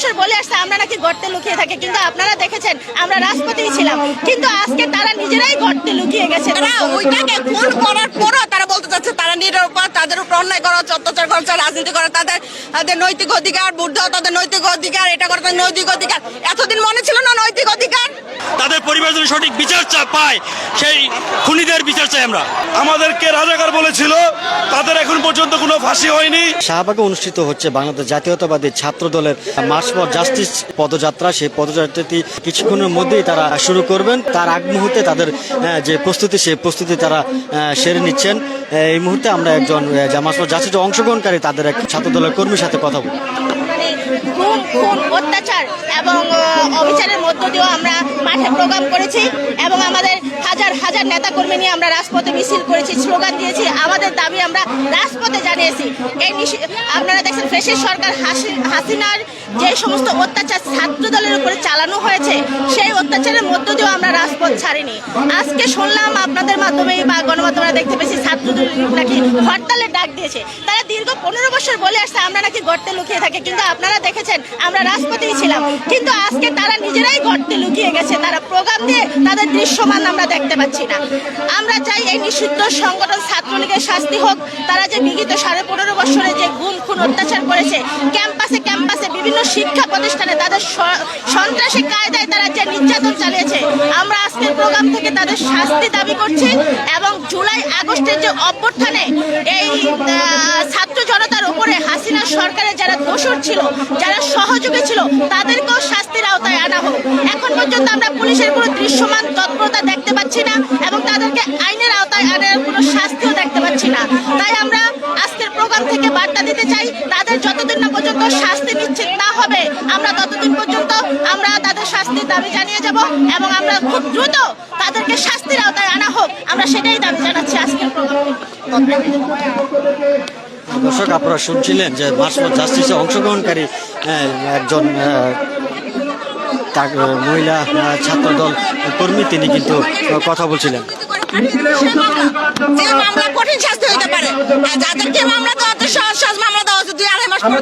বছর বলে আসছে আমরা নাকি গর্তে লুকিয়ে থাকি। কিন্তু আপনারা দেখেছেন আমরা রাজপথেই ছিলাম। কিন্তু আজকে তারা নিজেরাই গর্তে লুকিয়ে গেছে। তারা ওইটাকে খুন করার পরও তারা বলতে চাচ্ছে তারা নিরপরাধ তাদের উপর অন্যায় করা হচ্ছে অত্যাচার করা হচ্ছে রাজনীতি করা তাদের তাদের নৈতিক অধিকার বুদ্ধ তাদের নৈতিক অধিকার এটা করা তাদের নৈতিক অধিকার। এতদিন মনে ছিল না নৈতিক অধিকার? তাদের পরিবার যদি সঠিক বিচার পায় সেই খুনিদের বিচার চাই আমরা। আমাদেরকে রাজাকার বলেছিল তাদের এখন পর্যন্ত কোনো ফাঁসি হয়নি। শাহবাগে অনুষ্ঠিত হচ্ছে বাংলাদেশ জাতীয়তাবাদী ছাত্র দলের মার্চ ফর জাস্টিস পদযাত্রা, সেই পদযাত্রাটি কিছুক্ষণের মধ্যেই তারা শুরু করবেন। তার আগ মুহূর্তে তাদের যে প্রস্তুতি, সেই প্রস্তুতি তারা সেরে নিচ্ছেন। এই মুহূর্তে আমরা একজন মার্চ ফর জাস্টিস অংশগ্রহণকারী তাদের এক ছাত্র দলের কর্মীর সাথে কথা বলব। মানে অত্যাচার এবং অবিচারের মধ্য দিয়েও আমরা মাঠে প্রোগ্রাম করেছি এবং আমাদের হাজার হাজার নেতাকর্মী নিয়ে আমরা রাজপথে মিছিল করেছি, স্লোগান দিয়েছি। আমাদের দাবি আমরা রাজপথে জানিয়েছি। এই আপনারা দেখছেন ফেসের সরকার হাসি- হাসিনার যে সমস্ত অত্যাচার ছাত্র দলের উপরে চালানো হয়েছে, সেই অত্যাচারের মধ্য দিয়েও আমরা রাজপথ ছাড়িনি। আজকে শুনলাম আপনাদের মাধ্যমে বা গণমাধ্যমে দেখতে পেয়েছি ছাত্রদের নাকি হরতালের ডাক দিয়েছে। তারা দীর্ঘ পনেরো বছর বলে আসছে, আমরা নাকি গর্তে লুকিয়ে থাকি। কিন্তু আপনারা দেখেছেন, আমরা রাজপথেই ছিলাম। কিন্তু আজকে তারা নিজেরাই গর্তে লুকিয়ে গেছে। তারা প্রোগ্রাম দিয়ে তাদের দৃশ্যমান আমরা দেখতে পাচ্ছি না। আমরা চাই এই নিষিদ্ধ সংগঠন ছাত্রলীগের শাস্তি হোক। তারা যে বিগত সাড়ে পনেরো বছরে যে গুম, খুন, অত্যাচার করেছে, ক্যাম্পাসে ক্যাম্পাসে বিভিন্ন শিক্ষা প্রতিষ্ঠানে তাদের সন্ত্রাসী কায়দায় তারা যে নির্যাতন চালিয়েছে, আমরা আজকের প্রোগ্রাম থেকে তাদের শাস্তি দাবি করছি এবং জুলাই আগস্টের যে অভ্যর্থানে এই ছাত্র জনতার উপরে হাসিনা সরকারের যারা দোষর ছিল, যারা সহযোগী ছিল, তাদেরকেও শাস্তির আওতায় আনা হোক। এখন পর্যন্ত আমরা পুলিশের কোনো দৃশ্যমান তৎপরতা দেখতে পাচ্ছি না এবং তাদেরকে আইনের আওতায় আনার কোনো শাস্তিও দেখতে পাচ্ছি না। তাই আমরা আজকের প্রোগ্রাম থেকে বার্তা দিতে চাই, তাদের না পর্যন্ত শাস্তি নিশ্চিত না হবে আমরা ততদিন পর্যন্ত আমরা তাদের শাস্তির দাবি জানিয়ে যাব এবং আমরা খুব দ্রুত তাদেরকে শাস্তির আওতায় আনা হোক। আমরা সেটাই দাবি জানাচ্ছি আজকের প্রোগ্রাম। দর্শক আপনারা শুনছিলেন যে মার্চ ফর জাস্টিসে অংশগ্রহণকারী একজন মহিলা আহ, ছাত্রদল কর্মী তিনি কিন্তু কথা বলছিলেন। মামলা কঠিন শাস্তি হইতে পারে যাদেরকে মামলা দেওয়া সহজ সহজ মানে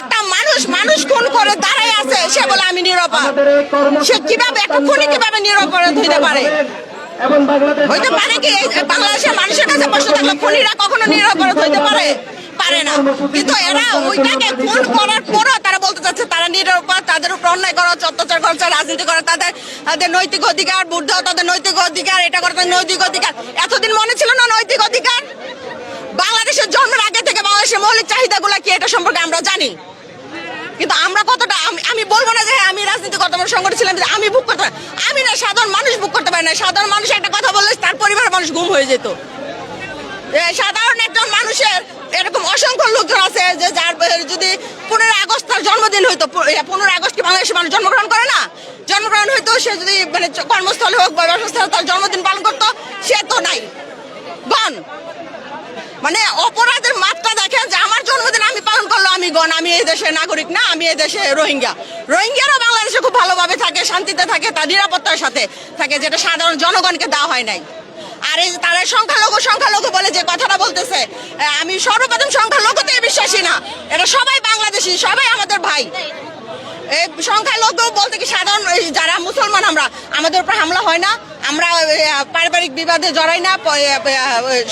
একটা মানুষ মানুষ খুন করে দাঁড়ায় আছে, সে বলে আমি নিরপরাধ সে কীভাবে, একটা খুনি কীভাবে নিরপরাধ হইতে পারে? হইতে পারে কি? বাংলাদেশের মানুষের কাছে প্রশ্ন থাকলে খুনিরা কখনো নিরপরাধ হইতে পারে? পারে না। কিন্তু এরা ওইটাকে খুন করার পরও তারা বলতে চাচ্ছে তারা নিরপরাধ তাদের উপর অন্যায় করা হচ্ছে অত্যাচার করা হচ্ছে রাজনীতি করা তাদের তাদের নৈতিক অধিকার বুদ্ধ তাদের নৈতিক অধিকার এটা করা তাদের নৈতিক অধিকার। এতদিন মনে ছিল না নৈতিক অধিকার? বাংলাদেশের জন্মের আগে থেকে বাংলাদেশের মৌলিক চাহিদাগুলো কি এটা সম্পর্কে আমরা জানি? কিন্তু আমরা কতটা আমি আমি বলব না যে হ্যাঁ, আমি রাজনীতি কত বড় সংগঠন ছিলাম আমি বুক করতে পারি। আমি না সাধারণ মানুষ বুক করতে পারি না। সাধারণ মানুষ একটা কথা বললে তার পরিবারের মানুষ গুম হয়ে যেত। সাধারণ মানুষের এরকম অসংখ্য লোকজন আছে যে যার যদি পনেরো আগস্ট তার জন্মদিন হইতো পনেরো আগস্ট কি বাংলাদেশের মানুষ জন্মগ্রহণ করে না? জন্মগ্রহণ হইতো, সে যদি মানে কর্মস্থলে হোক বা ব্যবসাস্থলে তার জন্মদিন পালন করতো, সে তো নাই। গণ। মানে অপরাধের মাত্রা দেখেন যে আমার জন্মদিন আমি পালন করল, আমি গণ, আমি এই দেশের নাগরিক না, আমি এই দেশে রোহিঙ্গা। রোহিঙ্গারা বাংলাদেশে খুব ভালোভাবে থাকে, শান্তিতে থাকে তার নিরাপত্তার সাথে থাকে, যেটা সাধারণ জনগণকে দেওয়া হয় নাই। আর তারা সংখ্যালঘু সংখ্যালঘু বলে যে কথাটা বলতেছে। আমি সর্বপ্রথম সংখ্যালঘুতে বিশ্বাসী না। এটা সবাই বাংলাদেশি, সবাই আমাদের ভাই। সংখ্যালঘু বলতে কি সাধারণ যারা আমাদের উপর হামলা হয় না, আমরা পারিবারিক বিবাদে জড়াই না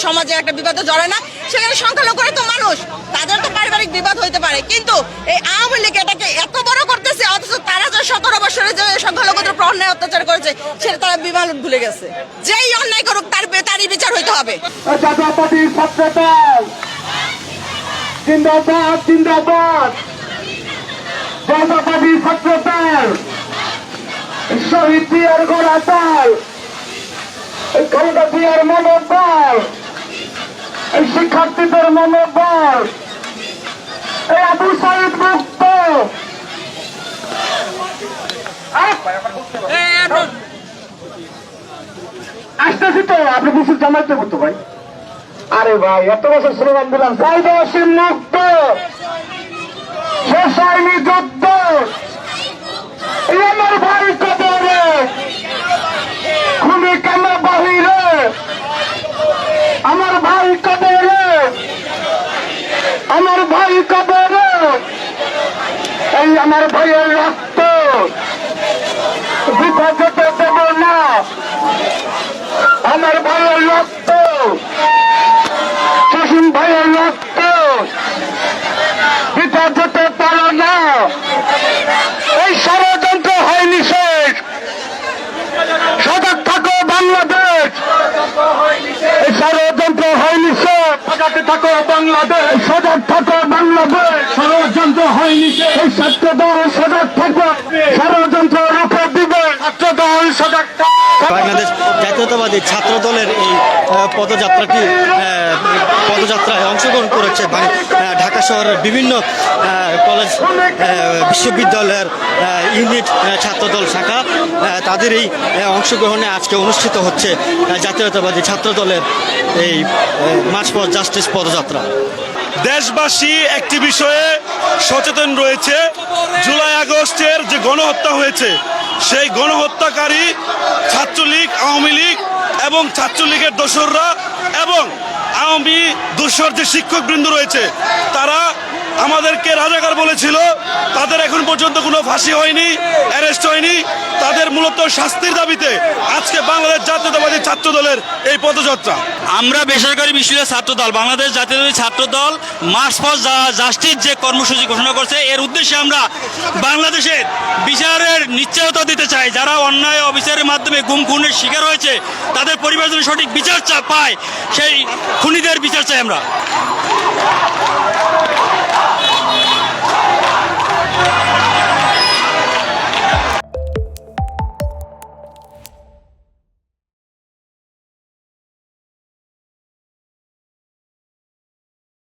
সমাজে একটা বিবাদে জড়াই না। সেখানে সংখ্যালঘুরা তো মানুষ তাদের তো পারিবারিক বিবাদ হইতে পারে। কিন্তু এই আওয়ামী লীগ এটাকে এত বড় করতেছে, অথচ তারা যে সতেরো বছরে যে সংখ্যালঘুদের উপর অন্যায় অত্যাচার করেছে, সেটা তারা বিমান ভুলে গেছে। যেই অন্যায় করুক, তার তারই বিচার হইতে হবে। জিন্দাবাদ জিন্দাবাদ। জাতীয়তাবাদী ছাত্রদল। শহীদ জিয়ার গোড়া এই খালেদা জিয়ার মনোবল এই শিক্ষার্থীদের মনোবল এই আবু সাইদ মুক্ত। আসতেছি তো, আপনি কিছু জানাতে করতো ভাই। আরে ভাই, এত বছর স্লোগান দিলাম সাইদ অসীম মুক্ত। শেষ হয়নি যুদ্ধ। আমার ভাই কবর। এই আমার ভাইয়ের রক্ত। বিপদে দেব না। আমার ভাইয়ের রক্ত। সজাগ থাকো বাংলাদেশ। ষড়যন্ত্র হয়নি এই ছাত্র দল সজাগ থাকো ষড়যন্ত্র রূপে দিবে। ছাত্র দল সজাগ বাংলাদেশ জাতীয়তাবাদী ছাত্র দলের এই পদযাত্রাটি পদযাত্রায় অংশগ্রহণ করেছে ঢাকা শহরের বিভিন্ন কলেজ বিশ্ববিদ্যালয়ের ইউনিট আহ, ছাত্রদল শাখা তাদের এই অংশগ্রহণে আজকে অনুষ্ঠিত হচ্ছে জাতীয়তাবাদী ছাত্র দলের এই মার্চ ফর জাস্টিস পদযাত্রা। দেশবাসী একটি বিষয়ে সচেতন রয়েছে। জুলাই আগস্টের যে গণহত্যা হয়েছে, সেই গণহত্যাকারী ছাত্রলীগ, আওয়ামী লীগ এবং ছাত্রলীগের দোসররা এবং আওয়ামী দোসর যে শিক্ষকবৃন্দ রয়েছে, তারা আমাদেরকে রাজাকার বলেছিল, তাদের এখন পর্যন্ত কোনো ফাঁসি হয়নি, অ্যারেস্ট হয়নি। তাদের মূলত শাস্তির দাবিতে আজকে বাংলাদেশ জাতীয়তাবাদী ছাত্র দলের এই পদযাত্রা। আমরা বেসরকারি বিশ্ববিদ্যালয় ছাত্র দল বাংলাদেশ জাতীয়তাবাদী ছাত্র দল মার্চ ফর জাস্টিস যে কর্মসূচি ঘোষণা করছে, এর উদ্দেশ্যে আমরা বাংলাদেশের বিচারের নিশ্চয়তা দিতে চাই। যারা অন্যায় অবিচারের মাধ্যমে গুম খুনের শিকার হয়েছে, তাদের পরিবার সঠিক বিচার চা- পায়। সেই খুনিদের বিচার চাই আমরা।